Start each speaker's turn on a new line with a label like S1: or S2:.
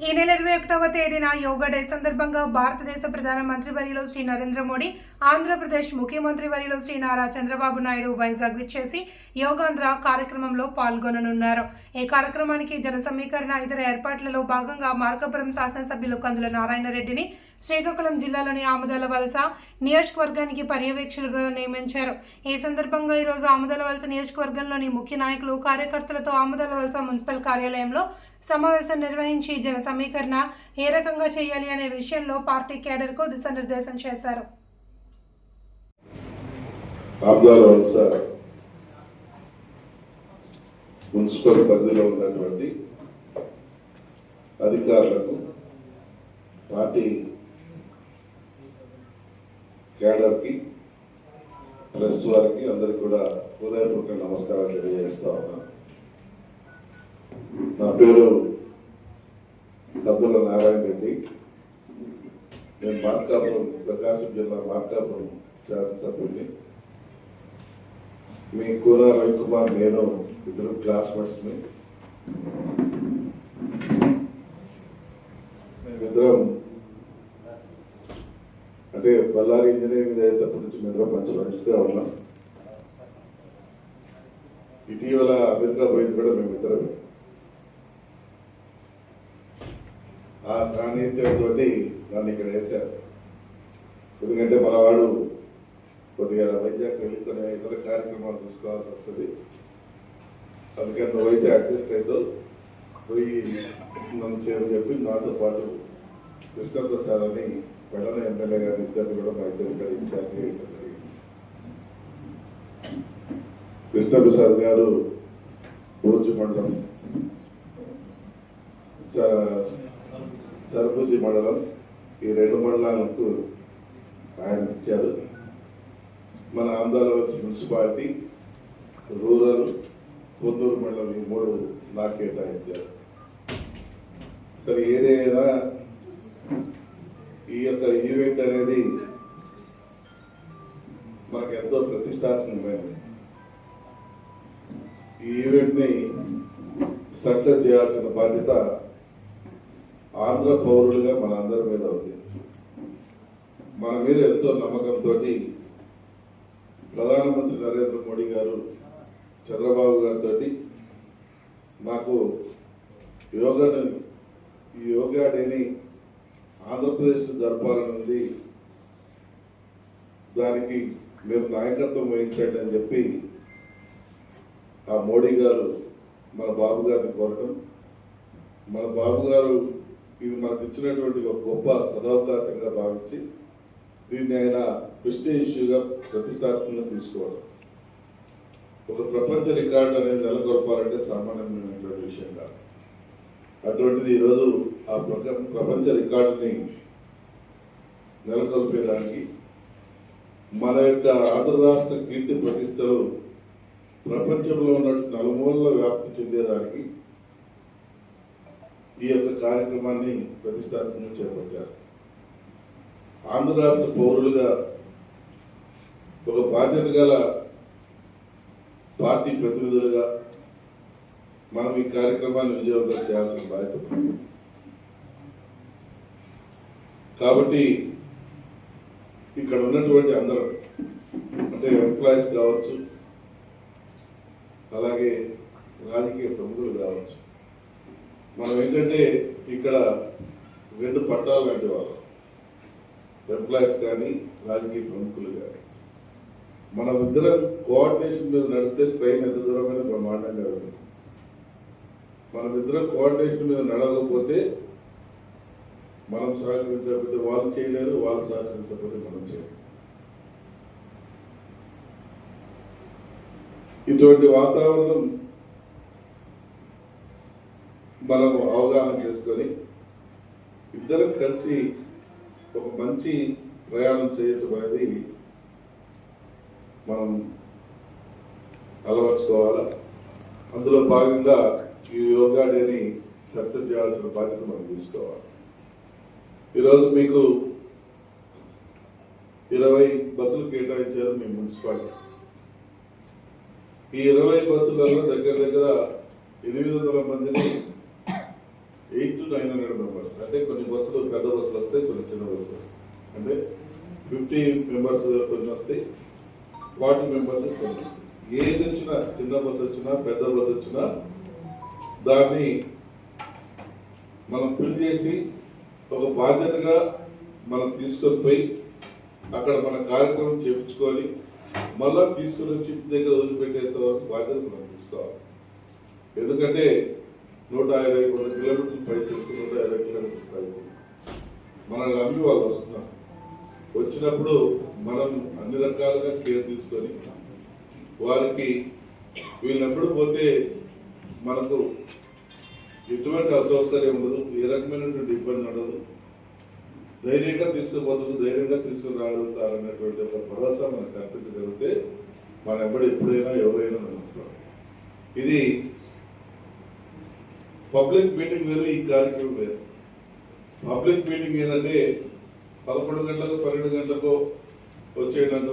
S1: ఈ నెల ఇరవై ఒకటవ తేదీన యోగా డే సందర్భంగా భారతదేశ ప్రధానమంత్రి వర్యులు శ్రీ నరేంద్ర మోడీ ఆంధ్రప్రదేశ్ ముఖ్యమంత్రి వరిలో శ్రీ నారా చంద్రబాబు నాయుడు వైజాగ్ విచ్చేసి యోగాంధ్ర కార్యక్రమంలో పాల్గొననున్నారు. ఈ కార్యక్రమానికి జన సమీకరణ ఇతర ఏర్పాట్లలో భాగంగా మార్కాపురం శాసనసభ్యులు కందుల నారాయణ రెడ్డిని శ్రీకాకుళం జిల్లాలోని ఆముదాల వలస నియోజకవర్గానికి పర్యవేక్షకులుగా నియమించారు. ఈ సందర్భంగా ఈరోజు ఆముదాల వలస నియోజకవర్గంలోని ముఖ్య నాయకులు కార్యకర్తలతో ఆముదాల వలస మున్సిపల్ కార్యాలయంలో సమావేశం నిర్వహించి జన సమీకరణ ఏ రకంగా చేయాలి అనే విషయంలో పార్టీ కేడర్కు దిశానిర్దేశం చేశారు.
S2: ఆబ్దాల వలస మున్సిపల్ పరిధిలో ఉన్నటువంటి అధికారులకు పార్టీ కేడర్కి ప్రెస్ వారికి అందరికి కూడా హృదయపూర్వక నమస్కారాలు తెలియజేస్తా ఉన్నాను నా పేరు కద్దుల నారాయణ రెడ్డి. నేను మార్కాపురం ప్రకాశం జిల్లా మార్కాపురం శాసనసభ్యుడిని. మీ కూర రవికుమార్ నేను ఇద్దరు క్లాస్మేట్స్ మేమిద్దరం అంటే బళ్ళారి ఇంజనీరింగ్ అయ్యేటప్పటి నుంచి మేమిద్దరం మంచి ఫ్రెండ్స్గా ఉన్నాం. ఇటీవల అమెరికా పోయింది కూడా మేమిద్దరం ఆ సాన్నిధ్యంతో నన్ను ఇక్కడ వేశారు. ఎందుకంటే మనవాడు కొద్దిగా వైజాగ్ వెళ్ళి కొన్ని ఇతర కార్యక్రమాలు తీసుకోవాల్సి వస్తుంది. అందుకని నువ్వైతే అడ్జస్ట్ అయితే పోయి నన్ను చేయని చెప్పి నాతో పాటు కృష్ణప్రసాద్ అని వెంటనే ఎమ్మెల్యే గారి ఇద్దరు కూడా మా ఇద్దరు ఇక్కడ ఇన్ఛార్జ్ చేయడం జరిగింది. కృష్ణప్రసాద్ గారు బూర్జు మండలం సరపూజి మండలం ఈ రెండు మండలాలకు ఆయన ఇచ్చారు. మన ఆంధ్రాలో వచ్చి మున్సిపాలిటీ రూరల్ కొందూరు మండలం ఈ మూడు నాకు కేటాయించారు. సరే ఏదైనా ఈ యొక్క ఈవెంట్ అనేది మనకు ఎంతో ప్రతిష్టాత్మకమైనది. ఈ ఈవెంట్ని సక్సెస్ చేయాల్సిన బాధ్యత ఆంధ్ర పౌరులుగా మన అందరి మీద ఉంది. మన మీద ఎంతో నమ్మకంతో ప్రధానమంత్రి నరేంద్ర మోడీ గారు చంద్రబాబు గారితో నాకు యోగాను ఈ యోగా డేని ఆంధ్రప్రదేశ్లో జరపాలని ఉంది దానికి మీరు నాయకత్వం వహించండి అని చెప్పి ఆ మోడీ గారు మన బాబు గారిని కోరటం. మన బాబు గారు ఇది మనకు ఇచ్చినటువంటి ఒక గొప్ప సదవకాశంగా భావించి దీన్ని ఆయన ప్రెస్టేజ్ ఇష్యూగా ప్రతిష్టాత్మకంగా తీసుకోవడం. ఒక ప్రపంచ రికార్డు అనేది నెలకొల్పాలంటే సామాన్యమైనటువంటి విషయం కాదు. అటువంటిది ఈరోజు ఆ ప్రక- ప్రపంచ రికార్డుని నెలకొల్పేదానికి మన యొక్క ఆంధ్ర రాష్ట్ర కీర్తి ప్రతిష్టలు ప్రపంచంలో ఉన్నట్టు నలుమూలల వ్యాప్తి చెందేదానికి ఈ యొక్క కార్యక్రమాన్ని ప్రతిష్టాత్మకంగా చేపట్టారు. ఆంధ్ర రాష్ట్ర పౌరులుగా ఒక బాధ్యత గల పార్టీ ప్రతినిధులుగా మనం ఈ కార్యక్రమాన్ని విజయవంతం చేయాల్సిన బాధ్యత కాబట్టి ఇక్కడ ఉన్నటువంటి అందరూ అంటే ఎంప్లాయీస్ కావచ్చు అలాగే రాజకీయ ప్రముఖులు కావచ్చు మనం ఏంటంటే ఇక్కడ రెండు పట్టాలు లాంటి వాళ్ళు. ఎంప్లాయీస్ కానీ రాజకీయ ప్రముఖులు కానీ. మన ఇద్దరం కోఆర్డినేషన్ మీద నడిస్తే ట్రైన్ ఎంత దూరమైన బ్రహ్మాండంగా వెళ్తుంది మనం ఇద్దరం కోఆర్డినేషన్ మీద నడవకపోతే మనం సహకరించకపోతే వాళ్ళు చేయలేరు వాళ్ళు సహకరించకపోతే మనం చేయలేరు ఇటువంటి వాతావరణం మనం అవగాహన చేసుకొని ఇద్దరం కలిసి ఒక మంచి ప్రయాణం చేయటం అనేది మనం అలవర్చుకోవాలి? అందులో భాగంగా ఈ యోగా డేని సక్సెస్ చేయాల్సిన బాధ్యత మనం తీసుకోవాలి. ఈరోజు మీకు ఇరవై బస్సులు కేటాయించారు మీ మున్సిపాలిటీ. ఈ ఇరవై బస్సులలో దగ్గర దగ్గర ఎనిమిది వందల మందిని నైన్ హండ్రెడ్ మెంబర్స్ అంటే కొన్ని బస్సులు పెద్ద బస్సులు వస్తాయి కొన్ని చిన్న బస్సులు వస్తాయి. అంటే ఫిఫ్టీ మెంబర్స్ కొన్ని వస్తాయి ఫార్టీ మెంబర్స్ కొన్ని ఏది వచ్చినా చిన్న బస్సు వచ్చినా పెద్ద బస్సు వచ్చినా దాన్ని మనం ఫిల్ చేసి ఒక బాధ్యతగా మనం తీసుకొని పోయి అక్కడ మన కార్యక్రమం చేపించుకొని మళ్ళా తీసుకుని వచ్చి ఇంటి దగ్గర వదిలిపెట్టేంత వరకు బాధ్యత మనం తీసుకోవాలి. ఎందుకంటే నూట ఇరవై కొన్ని కిలోమీటర్లు పై చేసుకుని నూట ఇరవై కిలోమీటర్లు పై మనల్ని నమ్మి వాళ్ళు వస్తున్నారు. వచ్చినప్పుడు మనం అన్ని రకాలుగా కేర్ తీసుకొని వారికి వీళ్ళెప్పుడు పోతే మనకు ఎటువంటి అసౌకర్యం ఉండదు ఏ రకమైనటువంటి ఇబ్బంది ఉండదు. ధైర్యంగా తీసుకుపోతుంది ధైర్యంగా తీసుకుని రాగలుగుతారు అనేటువంటి ఒక భరోసా మనకు కల్పించగలిగితే మన ఎప్పుడు ఎప్పుడైనా ఎవరైనా నమ్ముతారు ఇది పబ్లిక్ మీటింగ్ వేరు ఈ కార్యక్రమం వేరు. పబ్లిక్ మీటింగ్ ఏంటంటే పదకొండు గంటలకు పన్నెండు గంటలకు వచ్చేటట్టు